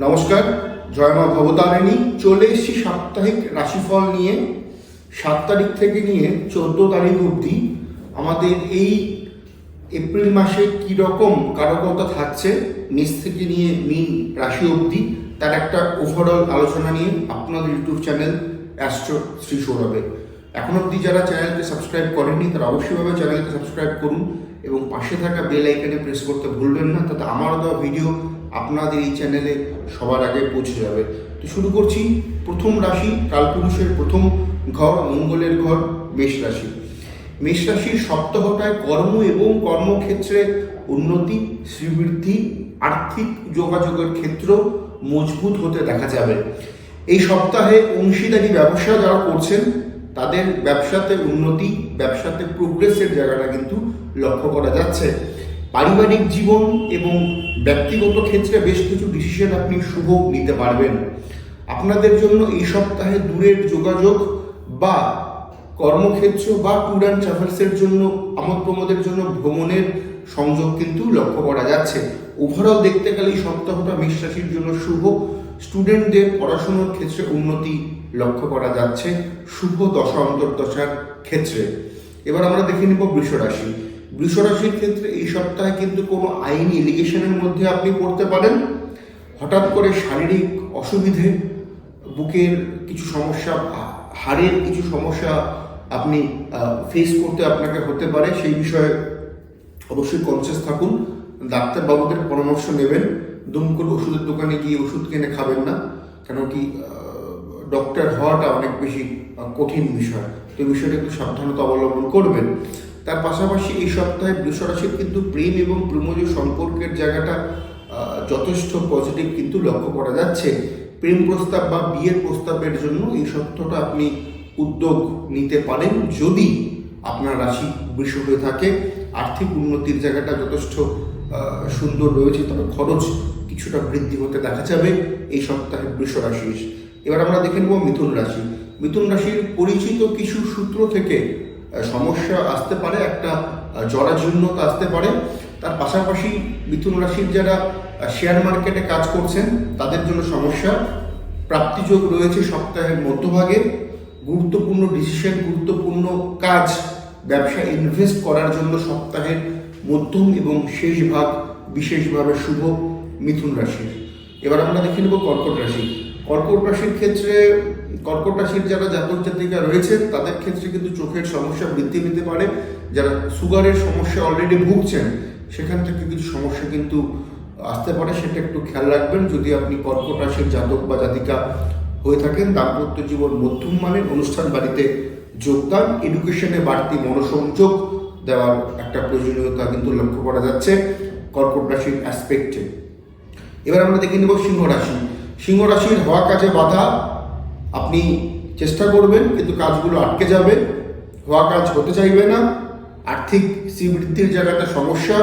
নমস্কার, জয়মা ভবতারিণী। চলে এসেছি সাপ্তাহিক রাশিফল নিয়ে। সাত তারিখ থেকে নিয়ে চোদ্দ তারিখ অবধি। আমাদের এই এপ্রিল মাসে কী রকম কারকতা থাকছে, মেষ থেকে নিয়ে মিন রাশি অবধি, তার একটা ওভারঅল আলোচনা নিয়ে আপনাদের ইউটিউব চ্যানেল অ্যাস্ট্রো শ্রী সৌরভে। এখন অবধি যারা চ্যানেলকে সাবস্ক্রাইব করেননি, তারা অবশ্যইভাবে চ্যানেলকে সাবস্ক্রাইব করুন এবং পাশে থাকা বেল আইকনে প্রেস করতে ভুলবেন না। তাতে আমারও দেওয়া ভিডিও আপনাদের এই চ্যানেলে সবার আগে পৌঁছে যাবে। তো শুরু করছি প্রথম রাশি, কালপুরুষের প্রথম ঘর, মঙ্গলের ঘর, মেষ রাশি। মেষ রাশির সপ্তাহটায় কর্ম এবং কর্মক্ষেত্রে উন্নতি, শ্রীবৃদ্ধি, আর্থিক যোগাযোগের ক্ষেত্র মজবুত হতে দেখা যাবে। এই সপ্তাহে অংশীদারি ব্যবসা যারা করছেন, তাদের ব্যবসাতে উন্নতি, ব্যবসাতে প্রোগ্রেসের জায়গাটা কিন্তু লক্ষ্য করা যাচ্ছে। পারিবারিক জীবন এবং ব্যক্তিগত ক্ষেত্রে বেশ কিছু ডিসিশন আপনি শুভ নিতে পারবেন। আপনাদের জন্য এই সপ্তাহে দূরের যোগাযোগ বা কর্মক্ষেত্র বা ট্যুর অ্যান্ড ট্রাভেলসের জন্য আমোদ প্রমোদের জন্য ভ্রমণের সংযোগ কিন্তু লক্ষ্য করা যাচ্ছে। ওভারঅল দেখতে গেলে এই সপ্তাহটা রাশির জন্য শুভ। স্টুডেন্টদের পড়াশুনোর ক্ষেত্রে উন্নতি লক্ষ্য করা যাচ্ছে। শুভ দশা, অন্তর্দশার ক্ষেত্রে। এবার আমরা দেখে নিব বৃষ রাশি। বৃষ রাশির ক্ষেত্রে এই সপ্তাহে কিন্তু কোনো আইনি এলিগেশনের মধ্যে আপনি পড়তে পারেন। হঠাৎ করে শারীরিক অসুবিধে, বুকের কিছু সমস্যা, হাড়ের কিছু সমস্যা আপনি ফেস করতে আপনাকে হতে পারে। সেই বিষয়ে অবশ্যই কনসিয়াস থাকুন। ডাক্তারবাবুদের পরামর্শ নেবেন। দুম করে ওষুধের দোকানে গিয়ে ওষুধ কিনে খাবেন না। কেন কি ডক্টর হওয়াটা অনেক বেশি কঠিন বিষয়। তো বিষয়টা একটু সাবধানতা অবলম্বন করবেন। তার পাশাপাশি এই সপ্তাহে বৃষরাশির কিন্তু প্রেম এবং প্রেমজ সম্পর্কের জায়গাটা যথেষ্ট পজিটিভ কিন্তু লক্ষ্য করা যাচ্ছে। প্রেম প্রস্তাব বা বিয়ের প্রস্তাবের জন্য এই সপ্তাহটা আপনি উদ্যোগ নিতে পারেন যদি আপনার রাশি বৃষ হয়ে থাকে। আর্থিক উন্নতির জায়গাটা যথেষ্ট সুন্দর রয়েছে, তবে খরচ কিছুটা বৃদ্ধি হতে দেখা যাবে এই সপ্তাহে বৃষ রাশির। এবার আমরা দেখে নেব মিথুন রাশি। মিথুন রাশির পরিচিত কিছু সূত্র থেকে সমস্যা আসতে পারে, একটা জরাজীর্ণতা আসতে পারে। তার পাশাপাশি মিথুন রাশির যারা শেয়ার মার্কেটে কাজ করছেন, তাদের জন্য সমস্যা। প্রাপ্তিযোগ রয়েছে সপ্তাহের মধ্যভাগে। গুরুত্বপূর্ণ ডিসিশন গুরুত্বপূর্ণ কাজ, ব্যবসা ইনভেস্ট করার জন্য সপ্তাহের মধ্যম এবং শেষ ভাগ বিশেষভাবে শুভ মিথুন রাশির। এবার আমরা দেখে নেব কর্কট রাশি। কর্কট রাশির ক্ষেত্রে কর্কট রাশির যারা জাতক জাতিকা রয়েছেন, তাদের ক্ষেত্রে কিন্তু চোখের সমস্যা বৃদ্ধি পেতে পারে। যারা সুগারের সমস্যা অলরেডি ভুগছেন, সেখান থেকে কিছু সমস্যা কিন্তু আসতে পারে, সেটা একটু খেয়াল রাখবেন। যদি আপনি কর্কট রাশির জাতক বা জাতিকা হয়ে থাকেন, দাম্পত্য জীবন মধ্যম মানের, অনুষ্ঠান বাড়িতে যোগদান এডুকেশনে বাড়তি মনোসংযোগ দেওয়ার একটা প্রয়োজনীয়তা কিন্তু লক্ষ্য করা যাচ্ছে কর্কট রাশির অ্যাসপেক্টে এবার আমরা দেখে নেব সিংহ রাশি সিংহ রাশির হওয়া কাজে বাধা আপনি চেষ্টা করবেন, কিন্তু কাজগুলো আটকে যাবে, হওয়া কাজ হতে চাইবে না। আর্থিক শ্রীবৃদ্ধির জায়গাটা সমস্যা,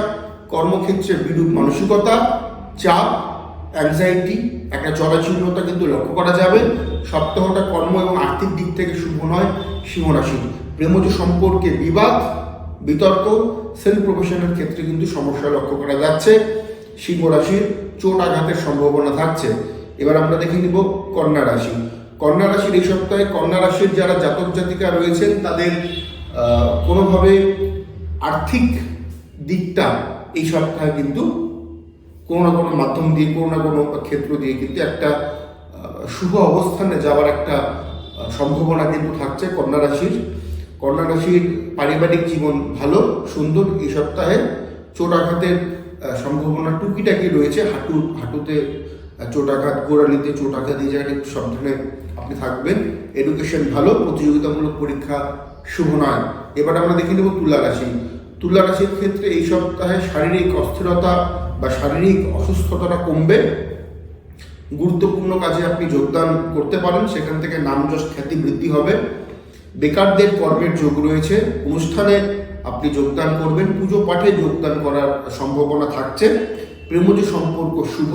কর্মক্ষেত্রে বিরূপ মানসিকতা, চাপ অ্যাংজাইটি একটা চলাচলতা কিন্তু লক্ষ্য করা যাবে। সপ্তাহটা কর্ম এবং আর্থিক দিক থেকে শুভ নয় সিংহ রাশি প্রেমজ সম্পর্কে বিবাদ, বিতর্ক সেলফ প্রফেশনের ক্ষেত্রে কিন্তু সমস্যা লক্ষ্য করা যাচ্ছে। সিংহ রাশির চোট আঘাতের সম্ভাবনা থাকছে। এবার আমরা দেখে নিব কন্যা রাশি। কন্যা রাশির এই সপ্তাহে কন্যা রাশির যারা জাতক জাতিকা রয়েছেন, তাদের কোনোভাবে আর্থিক দিকটা এই সপ্তাহে কিন্তু কোনো না কোনো মাধ্যম দিয়ে, কোনো না কোনো ক্ষেত্র দিয়ে কিন্তু একটা শুভ অবস্থানে যাওয়ার একটা সম্ভাবনা কিন্তু থাকছে কন্যা রাশির। কন্যা রাশির পারিবারিক জীবন ভালো, সুন্দর এই সপ্তাহে। চোট আঘাতের সম্ভাবনা টুকিটাকি রয়েছে। হাঁটু, হাঁটুতে আহ, চোট আঘাত গোড়ালিতে চোট আঘাত এই জায়গায় একটু সাবধানে আপনি থাকবেন। এডুকেশন ভালো প্রতিযোগিতামূলক পরীক্ষা শুভ নয়। এবার আমরা দেখে নেব তুলা রাশি। তুলা রাশির ক্ষেত্রে এই সপ্তাহে শারীরিক অস্থিরতা বা শারীরিক অসুস্থতাটা কমবে। গুরুত্বপূর্ণ কাজে আপনি যোগদান করতে পারেন সেখান থেকে নাম যশ খ্যাতি বৃদ্ধি হবে। বেকারদের কর্মের যোগ রয়েছে। অনুষ্ঠানে আপনি যোগদান করবেন পুজো পাঠে যোগদান করার সম্ভাবনা থাকছে। প্রেমজ সম্পর্ক শুভ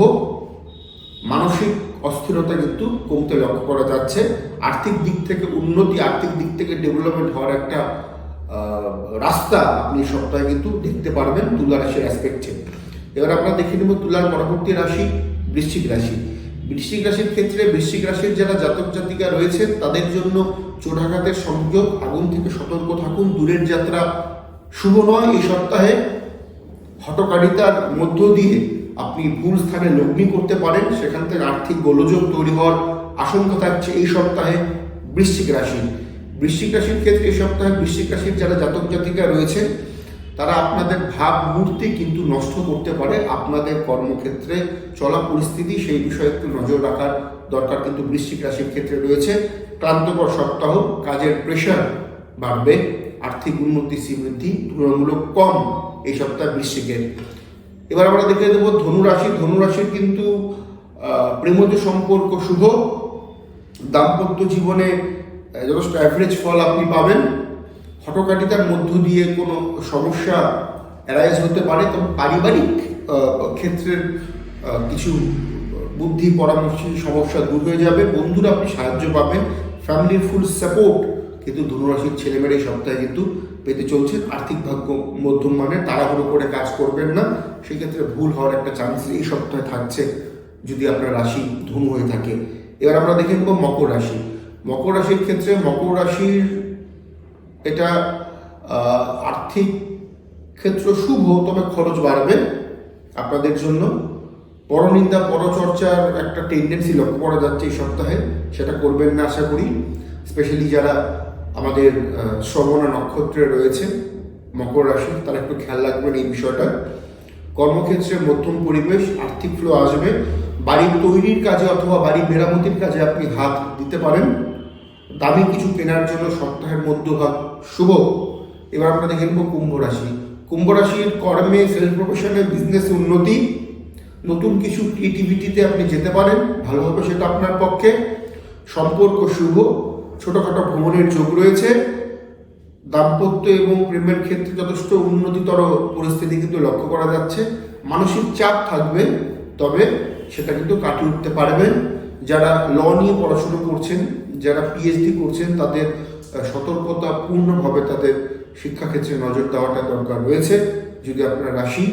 মানসিক অস্থিরতা কিন্তু কমতে লক্ষ্য করা যাচ্ছে। আর্থিক দিক থেকে উন্নতি, আর্থিক দিক থেকে ডেভেলপমেন্ট হওয়ার একটা রাস্তা আপনি সপ্তাহে কিন্তু দেখতে পারবেন তুলা রাশির অ্যাসপেক্টে এবার আমরা দেখে নেব তুলার পরবর্তী রাশি, বৃশ্চিক রাশি। বৃশ্চিক রাশির ক্ষেত্রে বৃশ্চিক রাশির যারা জাতক জাতিকা রয়েছেন, তাদের জন্য চোরাঘাতের সংযোগ, আগুন থেকে সতর্ক থাকুন, দূরের যাত্রা শুভ নয়। এই সপ্তাহে হটকারিতার মধ্য দিয়ে আপনি ভুল স্থানে লগ্নি করতে পারেন, সেখান থেকে আর্থিক গোলযোগ তৈরি হওয়ার আশঙ্কা থাকছে এই সপ্তাহে বৃশ্চিক রাশি। বৃশ্চিক রাশির ক্ষেত্রে এই সপ্তাহে বৃশ্চিক রাশির যারা জাতক জাতিকা রয়েছে, তারা আপনাদের ভাবমূর্তি কিন্তু নষ্ট করতে পারে। আপনাদের কর্মক্ষেত্রে চলা পরিস্থিতি সেই বিষয়ে একটু নজর রাখার দরকার কিন্তু বৃশ্চিক রাশির ক্ষেত্রে রয়েছে। ক্লান্তকর সপ্তাহ, কাজের প্রেশার বাড়বে, আর্থিক উন্নতি, শ্রীবৃদ্ধি তুলনামূলক কম এই সপ্তাহে বৃশ্চিকের। এবার আমরা দেখে দেবো ধনুরাশি ধনুরাশির কিন্তু প্রেমজ সম্পর্ক শুভ। দাম্পত্য জীবনে যথেষ্ট অ্যাভারেজ ফল আপনি পাবেন। হটকাটিতার মধ্য দিয়ে কোনো সমস্যা অ্যারাইজ হতে পারে। তবে পারিবারিক ক্ষেত্রের কিছু বুদ্ধি, পরামর্শ, সমস্যা দূর হয়ে যাবে। বন্ধুরা আপনি সাহায্য পাবেন। ফ্যামিলির ফুল সাপোর্ট কিন্তু ধনুরাশির ছেলেমেয়েরা এই সপ্তাহে কিন্তু পেতে চলছেন আর্থিক ভাগ্য মধ্যম মানের, তাড়াহুড়ো করে কাজ করবেন না। সেক্ষেত্রে ভুল হওয়ার একটা চান্স এই সপ্তাহে থাকছে যদি আপনার রাশি ধনু হয়ে থাকে। এবার আমরা দেখে নেব মকর রাশি। মকর রাশির ক্ষেত্রে মকর রাশির এটা আর্থিক ক্ষেত্র শুভ, তবে খরচ বাড়বে আপনাদের জন্য। পরনিন্দা, পরচর্চার একটা টেন্ডেন্সি লক্ষ্য করা যাচ্ছে এই সপ্তাহে, সেটা করবেন না আশা করি। স্পেশালি যারা আমাদের আহ, শ্রবণা নক্ষত্রে রয়েছে মকর রাশি। তারা একটু খেয়াল রাখবেন এই বিষয়টা। কর্মক্ষেত্রে মধ্যম পরিবেশ আর্থিক ফ্লো আসবে। বাড়ি তৈরির কাজে অথবা বাড়ি মেরামতির কাজে আপনি হাত দিতে পারেন। দামি কিছু কেনার জন্য সপ্তাহের মধ্যভাগ শুভ। এবার আমরা দেখে নেব কুম্ভ রাশি। কুম্ভ রাশির কর্মে সেলফ প্রফেশনে বিজনেস উন্নতি। নতুন কিছু ক্রিয়েটিভিটিতে আপনি যেতে পারেন। ভালোভাবে সেটা আপনার পক্ষে। সম্পর্ক শুভ। ছোটখাটো ভ্রমণের যোগ রয়েছে। দাম্পত্য এবং প্রেমের ক্ষেত্রে যথেষ্ট উন্নতিতর পরিস্থিতি কিন্তু লক্ষ্য করা যাচ্ছে। মানসিক চাপ থাকবে, তবে সেটা কিন্তু কাটিয়ে উঠতে পারবেন। যারা ল নিয়ে পড়াশুনো করছেন, যারা পিএইচডি করছেন, তাদের সতর্কতা পূর্ণভাবে তাদের শিক্ষাক্ষেত্রে নজর দেওয়াটা দরকার রয়েছে, যদি আপনার রাশি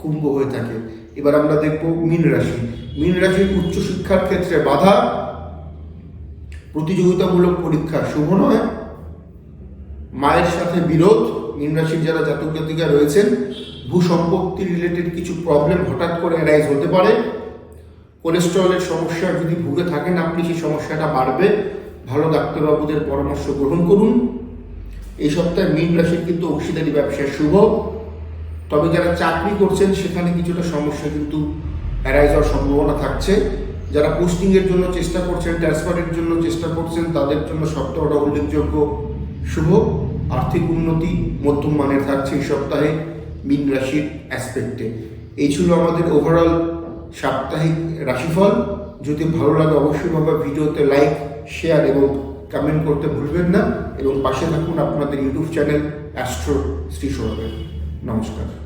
কুম্ভ হয়ে থাকে। এবার আমরা দেখব মীন রাশি। মীন রাশির উচ্চশিক্ষার ক্ষেত্রে বাধা প্রতিযোগিতামূলক পরীক্ষা শুভ নয়। মায়ের সাথে বিরোধ মীন রাশির যারা জাতক জাতিকা রয়েছেন ভূ সম্পত্তি রিলেটেড কিছু প্রবলেম হঠাৎ করে অ্যারাইজ হতে পারে। কোলেস্ট্রলের সমস্যা যদি ভুগে থাকেন, আপনি সেই সমস্যাটা বাড়বে। ভালো ডাক্তারবাবুদের পরামর্শ গ্রহণ করুন। এই সপ্তাহে মীন রাশির কিন্তু অংশীদারি ব্যবসা শুভ। তবে যারা চাকরি করছেন, সেখানে কিছুটা সমস্যা কিন্তু অ্যারাইজ হওয়ার সম্ভাবনা থাকছে। যারা পোস্টিংয়ের জন্য চেষ্টা করছেন ট্রান্সফারের জন্য চেষ্টা করছেন, তাদের জন্য সপ্তাহটা উল্লেখযোগ্য। শুভ আর্থিক উন্নতি, মধ্যম মানের থাকছে এই সপ্তাহে মীন রাশির অ্যাসপেক্টে এই ছিল আমাদের ওভারঅল সাপ্তাহিক রাশিফল। যদি ভালো লাগে অবশ্যই ভাবে ভিডিওতে লাইক শেয়ার এবং কমেন্ট করতে ভুলবেন না। এবং পাশে থাকুন আপনাদের ইউটিউব চ্যানেল অ্যাস্ট্রো শ্রী সৌরভের। নমস্কার।